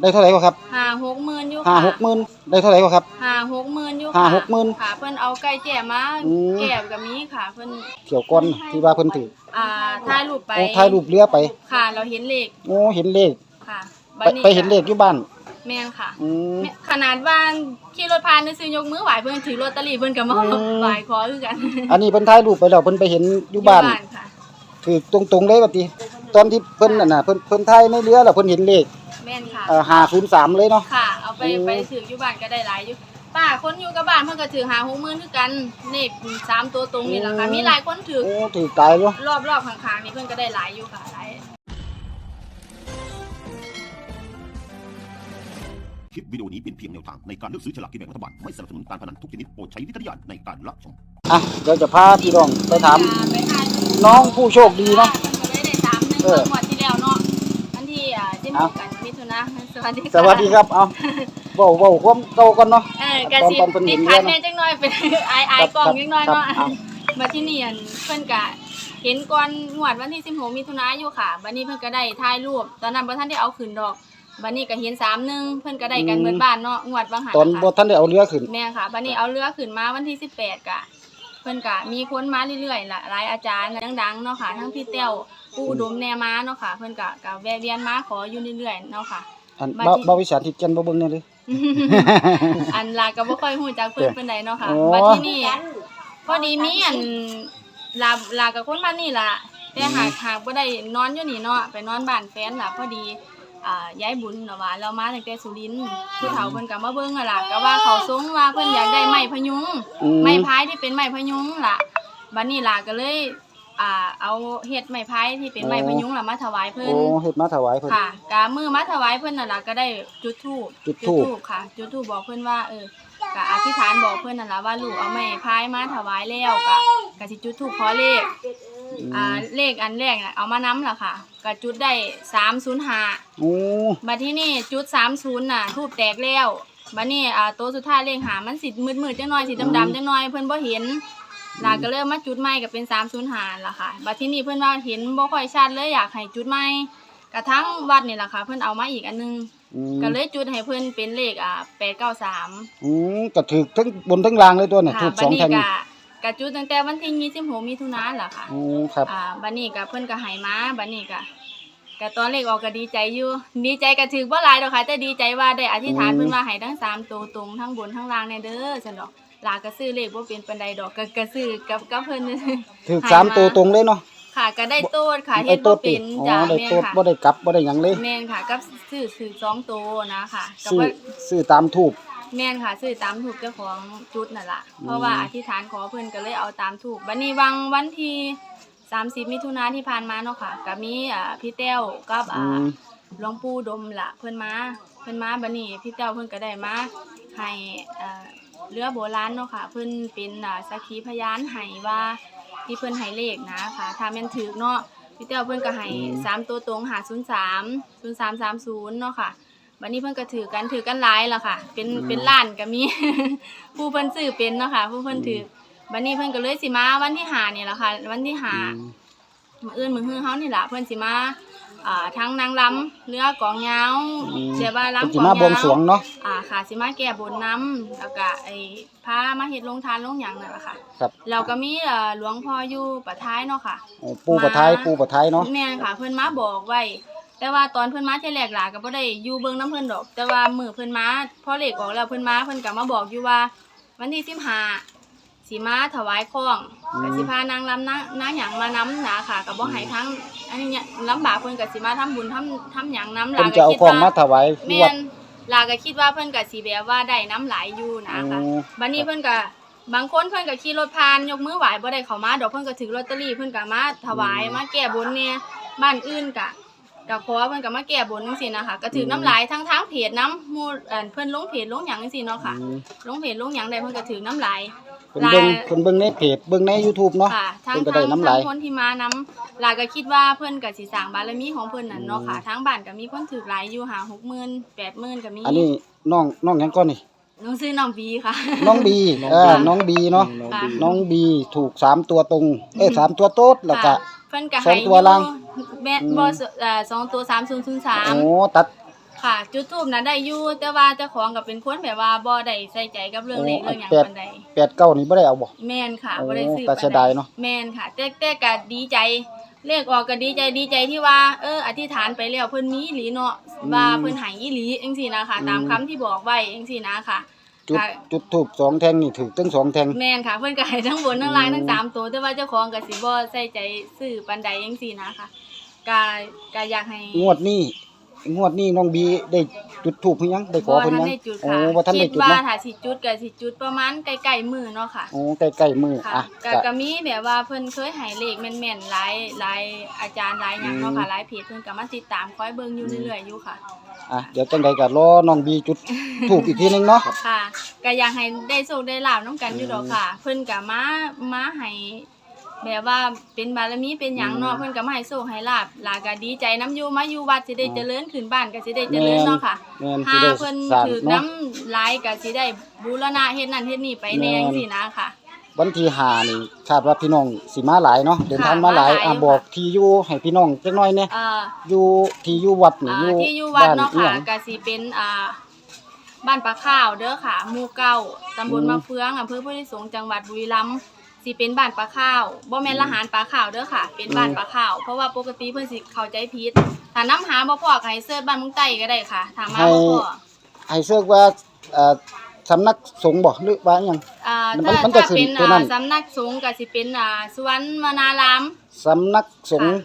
ได้เท่าไหร่ก็ครับห้าหกหมื่นอยู่ห้าค่ะหกหมื่นได้เท่าไหร่ก็ครับห้าหกหมื่นอยู่ห้าค่ะหกหมื่นค่ะเพิ่นเอาไก่แจ่มาอืม แก่กับมีค่ะเพิ่นเกี่ยวก้อนที่ว่าเพิ่นถืออ่าถ่ายรูปไปโอ้ถ่ายรูปเรือไปค่ะ เราเห็นเลขโอ้เห็นเลขค่ะไปไปเห็นเลขอยู่บ้านแม่นค่ะ อืมแม่ขนาดว่าขี่รถผ่านซื้อยกมือไหวเพิ่นถือลอตเตอรี่เพิ่นก็มาอืม ไหวขอคือกันอันนี้เพิ่นถ่ายรูปไปแล้วเพิ่นไปเห็นอยู่บ้านค่ะถือตรงๆเลยว่าติ ตอนที่เพิ่นน่ะน่ะเพิ่นเพิ่นถ่ายในเรือแล้วเพิ่นเห็นเลขแม่นค่ะ เอ่อ503เลยเนาะ ค่ะ เอาไปอืม ไปถืออยู่บ้านก็ได้หลายอยู่ป้าคนอยู่กับบ้านเพิ่นก็ถือหาหกหมื่นคือกันเลขสามตัวตรงนี่แหละค่ะ มีหลายคนถือ โอ้ถือตายอยู่รอบรอบข้างๆนี่เพิ่นก็ได้หลายอยู่ค่ะหลาย คลิปวิดีโอนี้เป็นเพียงแนวทางในการเลือกซื้อฉลากกินแบ่งรัฐบาล ไม่สนับสนุนการพนันทุกชนิดโปรดใช้วิจารณญาณในการรับชม อะเดี๋ยวจะพาพี่น้องไปถามไปทานน้องผู้โชคดีเนาะ เพิ่นก็ได้ได้สามหนึ่งเออเมื่อวันที่แล้วเนาะวันที่อ่าที่เอากันมิถุนาสวัสดีค่ะสวัสดีครับเอาเว้าเว้าความเก่าก่อนเนาะเออกะสิตอนเพิ่นเห็ตินดขัดเรื่แน่องจังน้อยเป็นอายอายกล่องจังน้อยเนาะครับมาที่นี่อันเพิ่นกะเห็นก่อนงวดวันที่16มิถุนายนอยู่ค่ะบัดนี้เพิ่นก็ได้ถ่ายรูปตอนนั้นบ่ทันได้เอาขึ้นดอกบัดนี้ก็เห็น31เพิ่นก็ได้กันอืมเบิดบ้านเนาะงวดบางหันตอนนะคะบ่ทันได้เอาเรือขึ้นแม่ค่ะบัดนี้เอาเรือขึ้นมาวันที่18กะ เพิ่นกะมีคนมาเรื่อยๆล่ะหลายอาจารย์ดังๆเนาะค่ะ ทั้งพี่เต้วผู้อุดมแนมาเนาะค่ะ เพิ่นกะกะแวะเวียนมาขออยู่เรื่อยๆเนาะค่ะ อันมาบ่ที่บ่วิชาที่เจนบ่เบิ่งแน่เลย อันลาก็บ่ค่อยฮู้จักเพิ่นปานใดเนาะค่ะโอ้บัดที่นี่พอดีมีอันลาลากับคนบ้านนี่ล่ะแต่หากหากบ่ได้นอนอยู่นี่เนาะไปนอนบ้านแฟนล่ะพอดี อ่ายายบุญเนาะว่าเรามาตั้งแต่สุรินทร์ผู้เฒ่าเพิ่นก็มาเบิ่งอะล่ะก็ว่าเขาทรงว่าเพิ่นอยากได้ไม้พยุงอืม ไม้พายที่เป็นไม้พยุงล่ะบัดนี้ล่ะก็เลยอ่าเอาเฮ็ดไม้พายที่เป็นไม้พยุงล่ะมาถวายเพิ่นโอ้เฮ็ดมาถวายเพิ่น ค่ะกามือมาถวายเพิ่นน่ะล่ะก็ได้จุดธูปจุดธูป ค่ะ จุดธูปบอกเพิ่นว่าเออกะอธิษฐานบอกเพิ่นนั่นล่ะว่าลูกเอาไม้พายมาถวายแล้วกะกะสิจุดธูปขอเลข อ่าเลขอันแรกน่ะเอามานํล่ะค่ะก็จุดได้305โอ้บัดที่นี่จุด30น่ะทูบแตกแล้วบัดนี้อ่าตัวสุดท้ายเลขหามันสิมืดๆจังหน่อยสิดำๆจังหน่อยเพิ่นบ่เห็นลาก็เลยมาจุดใหม่ก็เป็น305ล่ะค่ะบัดที่นี่เพิ่นว่าเห็นบ่ค่อยชัดเลยอยากให้จุดใหม่กระทั่งวัดนี่ล่ะค่ะ เพิ่นเอามาอีกอันหนึงอืมก็เลยจุดให้เพิ่นเป็นเลขอ่า893อืมก็ถูกทั้งบนทั้งล่างเลยตัวน่ะค่ะถูกบัสดองนี้แท่งก็ ก็จุดตั้งแต่วันที่26มิถุนายนล่ะค่ะอืมครับ อ่าบัดนี้ก็เพิ่นก็ให้มาบัดนี้ก็ก็ตอนเลขออกก็ดีใจอยู่ดีใจก็ถือบ่หลายดอกค่ะแต่ดีใจว่าได้อธิษฐานอืม เพิ่นว่าให้ทั้งสามตัวตรงทั้งบนทั้งล่างแน่เด้อซั่นดอกลาก็ซื้อเลขบ่เป็นปานใดดอกก็ก็ซื้อกับกับเพิ่นถูกสามตัวตรงเลยเนาะค่ะก็ได้โตดค่ะได้เฮ็ดโต๊บ่ดติเป็นอ๋อจ้ะได้แม่นโต๊ดค่ะบ่ได้กลับบ่ได้หยังเลย แม่นค่ะกับซื้อซื้อสองโตนะค่ะก็ซื้อว่าซื้อตามถูก แม่นค่ะซื้อตามถูกเจ้าของจุดนั่นล่ะอืมเพราะว่าอธิษฐานขอเพิ่นก็เลยเอาตามถูกบัดนี้วังวันที่30มิถุนายนที่ผ่านมาเนาะค่ะก็มีอ่าพี่แต้วกับอือ่ามหลวงปู่ดมล่ะเพิ่นมาเพิ่นมาบัดนี้พี่แต้วเพิ่นก็ได้มาให้อ่าเรือโบราณเนาะค่ะ เพิ่นเป็นอ่าสักขีพยานให้ว่าที่เพิ่นให้เลขนะค่ะถ้าแม่นถูกเนาะพี่แต้วเพิ่นก็ให้สามตัวตรง503 0330เนาะค่ะ บัดนี้เพิ่นก็ถือกันถือกันหลายล่ะค่ะ เป็นเป็นล้านก็มี ผู้เพิ่นซื้อเป็นเนาะค่ะ ผู้เพิ่นถือบัดนี้เพิ่นก็เลยสิมาวันที่ห้านี่ล่ะค่ะ วันที่ห้ามื้ออื่นมื้อฮื้อเฮานี่ล่ะเพิ่นสิมาอ่าทั้งนางรำเรือกองยาวอืมเสียบ่าเพิ่นรำสิกองมายาวบวงสรวงเนาะอ่าค่ะสิมาแก้บนน้ำแล้วก็ไอ้พามาเฮ็ดโรงทานโรงหยังนั่นล่ะค่ะ ครับแล้วก็มีเอ่อหลวงพ่ออยู่ปะท้ายเนาะค่ะโอ้ปูประท้ายปูประท้ายเนาะ แม่นค่ะ เพิ่นมาบอกไว้ แต่ว่าตอนเพิ่นมาเที่ยแรกหลาก็บ่ได้อยู่เบิ่งน้ำเพิ่นดอก แต่ว่ามื้อเพิ่นมาพอเลขออกแล้วเพิ่นมาเพิ่นก็มาบอกอยู่ว่า วันที่15สิมาถวายของอืมก็สิพานางรำนางนางหยังมานํนะค่ะก็บ่ให้ทั้งอันนี้เนี่ยลำบากเพิ่นก็สิมาทำบุญทำทำหยังนํหเพิ่ลานจะก็เอาคิดของมาว่าถวายที่แม่วัด นหลาก็คิดว่าเพิ่นก็สิแบบว่าได้น้ำหลายอยู่นะอืคะม บัดนี้เพิ่นก็บางคนเพิ่นก็ขี่รถผ่านยกมือไหว้บ่ได้เข้ามาดอกเพิ่นก็ถือลอตเตอรี่เพิ่นก็มาถวายมาแก้บนเนี่ยบ้านอื่นก็ ก็ขอเพิ่นก็มาแก้บนจังซี่นะคะก็ถือน้ำหลายทั้งทางเพจน้ำหมู่เอ่อเพิ่นลงเพจลงหยังจังซี่เนาะค่ะอืมลงเพจลงหยังได้เพิ่นก็ถือน้ำหลายเพิ่นเบิ่งเพิ่นเบิ่งในเพจเบิ่งใน YouTube เนาะ ค่ะทั้งเพิ่นก็ได้ทั้งน้ำลาย ทั้งคนที่มานํหลายก็คิดว่าเพิ่นก็สิสร้างบารมีของเพิ่นนั่นเนาะค่ะทั้งบ้านก็มีคนถือหลายอยู่หา60,000 80,000ก็มีอันนี้น้องน้องหยังก่อนนี่ หนูซื้อน้องบีค่ะ น้องบีเออน้องบีเนาะค่ะน้องบีถูกสามตัวตรง เอ้ยสามตัวโต๊ดแล้วก็ค่ะ เพิ่นก็สองให้ตัวล่างแม่นอืมบ่สเอ่อสองตัว3003โอ้ตัด ค่ะ จุดทูบนะได้อยู่แต่ว่าเจ้าของก็เป็นคนแบบว่าบ่ได้ใส่ใจกับเรื่องเลขโอ้เรื่องหยังแปด ปานใดแปดเก้านี่บ่ได้เอาบ่ แม่นค่ะโอ้บ่ได้ซื้อแต่เสียดายเนาะแม่นค่ะ แต่แต่ก็ดีใจเลขออกก็ดีใจดีใจที่ว่า เออ อธิษฐานไปแล้วเพิ่นมีอีหลีเนาะว่าเพิ่นให้อีหลีจังซี่นะคะตามคำที่บอกไว้จังซี่นะค่ะ จุดค่ะ จุดทูบสองแท่งนี่ถือตั้งสองแท่งแม่นค่ะ เพิ่นก็ให้ทั้งบนทั้งล่างทั้งสามตัว แต่ว่าเจ้าของก็สิบ่ใส่ใจซื้อปานใดจังซี่นะคะก็ก็อยากให้งวดนี้ งวดนี้น้องบีได้จุดทูบเพิ่นยังได้ขอบ่เพิ่นทันยังได้จุดโอ้ค่ะบ่ทันได้คิดจุดว่าเนาะถ้าสิจุดก็สิจุดประมาณใกล้ๆมือเนาะค่ะ โอ้ใกล้ๆมือค่ะอะก็ก็ ก็มีแบบว่าเพิ่นเคยให้เลขแม่นๆหลายหลายอาจารย์หลายหยังเนาะค่ะหลายเพจเพิ่นก็มาติดตามคอยเบิ่งอยู่เรื่อยๆอยู่ค่ะ อะเดี๋ยวจังใดก็รอน้องบีจุดทูบอีกทีหนึงเนาะ ค่ะก็อยากให้ได้โชคได้ลาบน้ำกันอยู่ดอกค่ะ เพิ่นก็มามาให้ แบบว่าเป็นบารมีเป็นหยังเนาะเพิ่นก็มาให้โชคให้ลาบลาก็ดีใจน้ำอยู่มาอยู่วัดสิได้เจริญขึ้นบ้านก็สิได้เจริญเนาะค่ะแม่นสิถ้าได้เพิ่นสร้างถือเนาะน้ำลายก็สิได้บูรณะเฮ็ดนั่นเฮ็ดนี่ไปแน่แม่นจังซี่นะค่ะ วันที่ห้านี่คาดว่าพี่น้องสิมาหลายเนาะเดินทางมาหลายมาหลายอะบอกที่อยู่ให้พี่น้องจักหน่อยเนี่ยเอ่อ อยู่ที่อยู่วัดนี่อ่าอยู่ที่อยู่วัดบ้านเนาะอีหค่ะยังก็สิเป็นอ่าบ้านปลาข้าวเด้อค่ะหมู่เก้าตำบลอืม มะเฟืองอำเภอพุทธิสงฆ์จังหวัดบุรีรัมย์ สิเป็นบ้านปลาข้าวบ่แม่นละหารปลาข้าวเด้อค่ะ เป็นบ้านปลาข้าวเพราะว่าปกติเพิ่นสิเข้าใจผิดถ้านํหาบ่พอก็ให้เสิร์ชบ้านเมึงไต้ก็ได้ค่ะถ้ามาบ่พอให้เสื้อว่าเอ่อสำนักสงฆ์บ่หรือว่าหยังอ่ามันถ้ามันจะถ้าขึ้นเป็นตัวนั้อ่านสำนักสงฆ์ก็สิเป็นอ่าสุวรรณวนารามสำนักสงฆ์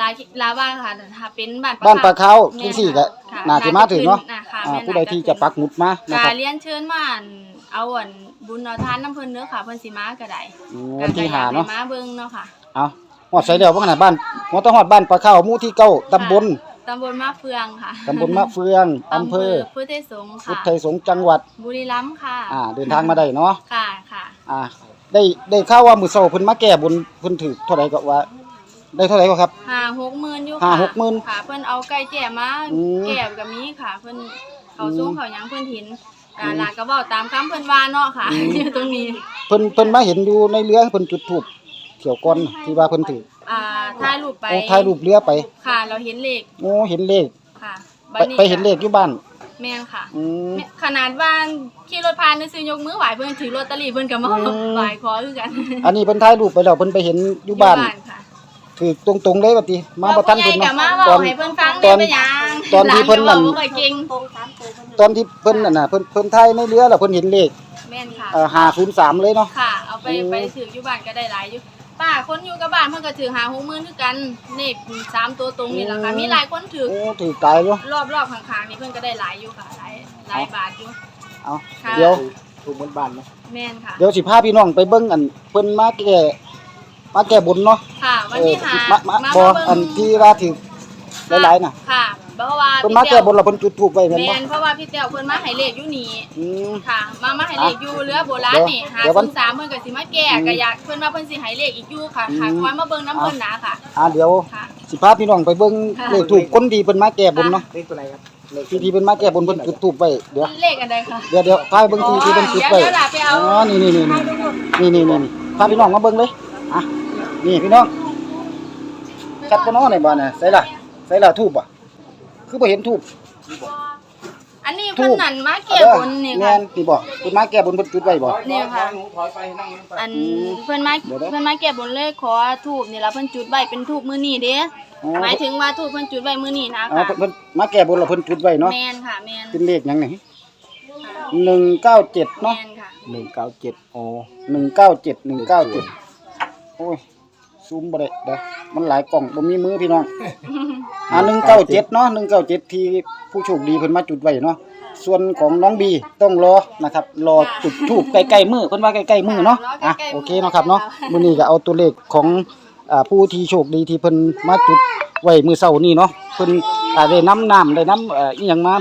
ลาลาว่าค่ะถ้าเป็นบ้านบ้านปลาขาวแม่จังซี่ก็ค่ะน่าสิมาถึงเนาะขึ้ค่ะอ่าแม่ผู้ใดที่จะปักหมุดมานะกาครับเรียนเชิญมาอั่นเอาอั่นบุญเอาทานน้ำเพิ่นเด้อค่ะเพิ่นสิมาก็ได้อืมวันที่ห้าเนาะ ก็อยกให้มาเบิ่งเนาะค่ะ เอาฮอดใส่แล้วบ่ขนาดบ้านฮอดต้องฮอดบ้านปลาขาวหมู่ที่เก้าตำบลตำบลมะเฟืองค่ะตำบลมะเฟืองอำเภอพุทธสงฆ์พุค่ะทธไทยสงฆ์จังหวัด บุรีรัมย์ค่ะ อ่า เดินทางมาได้เนาะค่ะค่ะ อ่า ได้ได้ข่าวว่ามื้อเช้าเพิ่นมาแก้บนเพิ่นถือเท่าไหร่ก็ว่า ได้เท่าไหร่ก็ครับ ห้าหกหมื่นอยู่ห้าค่ะหกหมื่นค่ะ เพิ่นเอาไก่แจ่มาอืมแก่กับมีค่ะ เพิ่นเขาอืมสูงเขาหยังเพิ่นหินกาลาก็เว้าตามคำเพิ่นว่าเนาะค่ะอืมอยู่ตรงนี้ เพิ่นเพิ่นมาเห็นอยู่ในเรือเพิ่นจุดธูปเที่ยวก่อนที่ว่าเพิ่นถืออ่าถ่ายรูปไปโอ้ถ่ายรูปเรือไปค่ะ เราเห็นเลขโอ้เห็นเลขค่ะไปไปเห็นเลขอยู่บ้านแม่นค่ะ อืม ขนาดว่าขี่รถผ่านซื้อยกมือไหวเพิ่นถือลอตเตอรี่เพิ่นก็มาอืม ไหวขอคือกัน อันนี้เพิ่นถ่ายรูปไปแล้วเพิ่นไปเห็นอยู่บ้านค่ะ คือตรงๆเลยว่าติมาบ่ทันเพิ่นเนาะเนาะมาตเว้าอนให้เพิ่นฟังตอนได้เป็นหยังตอนที่เพิ่นนั่นหลาก็ว้าบ่ค่อยเก่งตอนที่เพิ่นนั่นน่ะเพิ่นเพิ่นถ่ายในเรือแล้วเพิ่นเห็นเลขแม่นค่ะเอ่อ503เลยเนาะค่ะเอาไปอืมไปถืออยู่บ้านก็ได้หลายอยู่ป้าคนอยู่กับบ้านเพิ่นก็ถือหาหกหมื่นคือกันเลขสามตัวตรงนี่แหละค่ะมีหลายคนถือโอ้ถือตายอยู่รอบๆข้างๆนี่เพิ่นก็ได้หลายอยู่ค่ะหลายหลายบาทอยู่เอาค่ะเดี๋ยวถูกบนบ้านเนาะแม่นค่ะเดี๋ยวสิพาพี่น้องไปเบิ่งอันเพิ่นมาแก้ มาแก้บนเนาะค่ะ วันเออที่หามามามาบ่มาเบิ่งอันที่ว่าถือหลายๆน่ะค่ะเพราะว่าเพิ่นมาแก้บนแล้วเพิ่นจุดธูปไว้แม่นแม่บ่นเพราะว่าพี่เต้วเพิ่นมาให้เลขอยู่นี่อืม ค่ะ มามาให้เลขอยู่เรือโบราณนี่เดี๋ยววัน503เพิ่นก็สิมาแก้อืมก็อยากเพิ่นว่าเพิ่นสิให้เลขอีกอยู่ค่ะอืมค่ะคอยมาเบิ่งน้ำเพิ่นนะค่ะ อ่าเดี๋ยว ค่ะ สิพาพี่น้องไปเบิ่งค่ะ เลขถูกคนดีเพิ่นมาแก้บนเนาะเลขตัวไหนครับเลขที่ที่เพิ่นมาแก้บนเพิ่นจุดธูปไว้เดี๋ยวเลขอันใดค่ะ เดี๋ยวเดี๋ยวพาไปเบิ่งที่ที่เพิ่นจุดไว้เดี๋ยวเดี๋ยวล่ะไปเอา อ๋อนี่นี่นี่นี่นี่นี่นี่พาพี่น้องมาเบิ่งเลยอะ นี่พี่น้องชัดบ่เนาะในบ้านน่ะใส่ล่ะใส่ล่ะทูบบ่คือบ่เห็นทูบ อันนี้เพิ่นนั่นมาแก้บนนี่แม่ค่ะนสิบ่เพิ่นมาแก้บนเพิ่นจุดไว้บ่ นี่ค่ะ หนูถอยไปนั่งนั่งไปอันเพิ่นมาเดี๋ยวเด้อเพิ่นมาแก้บนเลยขอทูบนี่ล่ะเพิ่นจุดไว้เป็นทูบมื้อนี้เด้อ๋อ หมายถึงว่าทูบเพิ่นจุดไว้มื้อนี้นะอ๋อค่ะเพิ่นเพิ่นมาแก้บนแล้วเพิ่นจุดไว้เนาะแม่นค่ะแม่นเป็นเลขหยังนี่197เนาะแม่นค่ะหนึ่งเก้าเจ็ดอ๋อ197 197โอ้ย ซูมบ่ได้เด้อมันหลายกล่องบ่มีมือพี่น้อง อ่า197เนาะ197ที่ผู้โชคดีเพิ่นมาจุดไว้เนาะส่วนของน้องบีต้องรอนะครับ รอจุดทูบใกล้ๆมือเพิ่นว่าใกล้ๆมือเนาะอะโอเคเนาะครับเนาะมื้อนี้ก็เอาตัวเลขของอ่าผู้ที่โชคดีที่เพิ่นมาจุดไว้มื้อเช้านี้เนาะเพิ่นอ่าได้น้ำน้ำได้น้ำเอ่ออีหยังมา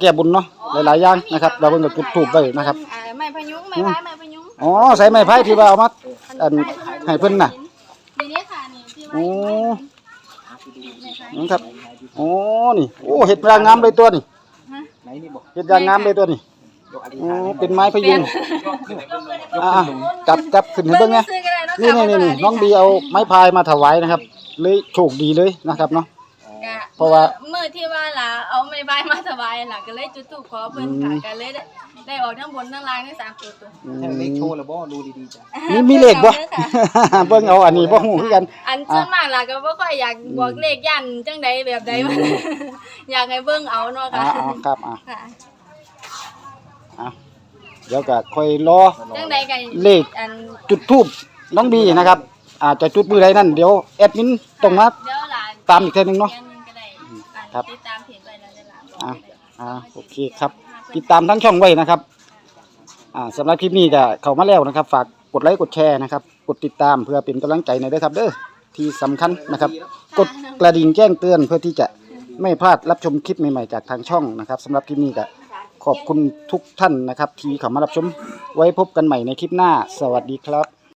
แก้บุญเนาะหลายๆอย่างนะครับแล้วเพิ่นก็จุดทูบไว้นะครับอ่าไม้พยุงไม้พายไม้พยุงอ๋อใส่ไม้ไผ่ที่ว่าเอามาอันให้เพิ่นน่ะ นี่เด้ค่ะนี่ที่ไว้ โอ้ไม้พายนะครับ โอ้นี่ โอ้เฮ็ดอย่างงามเลยตัวนี่ไหนนี่บอกเฮ็ดอย่างงามเลยตัวนี่ยกอธิษโอ้ฐานเป็นไม้พยุงอ่าจับจับขึ้นให้เบิ่งไงซื้อก็ได้เาะนี่นี่นี่นี่น้องบีเอาไม้พายมาถวายนะครับ เลยโชคดีเลยนะครับเนาะ ก็เพราะว่า มื้อที่ว่าล่ะเอาไม้ใบมาถวายล่ะก็เลยจุดธูปขอเพิ่นค่ะอืมก็เลยได้ได้ออกทั้งบนทั้งล่างทั้งสามตัวตัวอืแค่เลขโชมว์แล้วบ่ดูดีๆจ้ะมีมีเลขบ่เบิ่งเอาเด้อค่ะ เบิ่งเอาอันนี้บ่ฮู้คือกัน อันส่วนมากล่ะก็บ่ค่อยอยากบอกเลขยันจังใดแบบใดมัน อยากให้เบิ่งเอาเนาะอ่าค่ะอ่าครับอ่าค่ะอ่าเดี๋ยวก็ค่อยรอ จังใดก็เลข อันจุดทูบน้องบีนะครับอาจจะจุดมือใดนั่นเดี๋ยวแอดมินตรงมาเดี๋ยวล่ะตามอีกเทื่อนึงเนาะดือก็ได้อัน ครับ ติดตามเพจไว้แล้วเด้อล่ะอ่าอ่าโอเคครับ ติดตามทั้งช่องไว้นะครับ อ่าสำหรับคลิปนี้ก็เข้ามาแล้วนะครับ ฝากกดไลค์กดแชร์นะครับ กดติดตามเพื่อเป็นกำลังใจในอยเด้อครับ เด้อที่สำคัญนะครับ กดกระดิ่งแจ้งเตือนเพื่อที่จะไม่พลาดรับชมคลิปใหม่ๆจากทางช่องนะครับสำหรับคลิปนี้ก็ขอบคุณทุกท่านนะครับ ที่เข้ามารับชมไว้พบกันใหม่ในคลิปหน้า สวัสดีครับ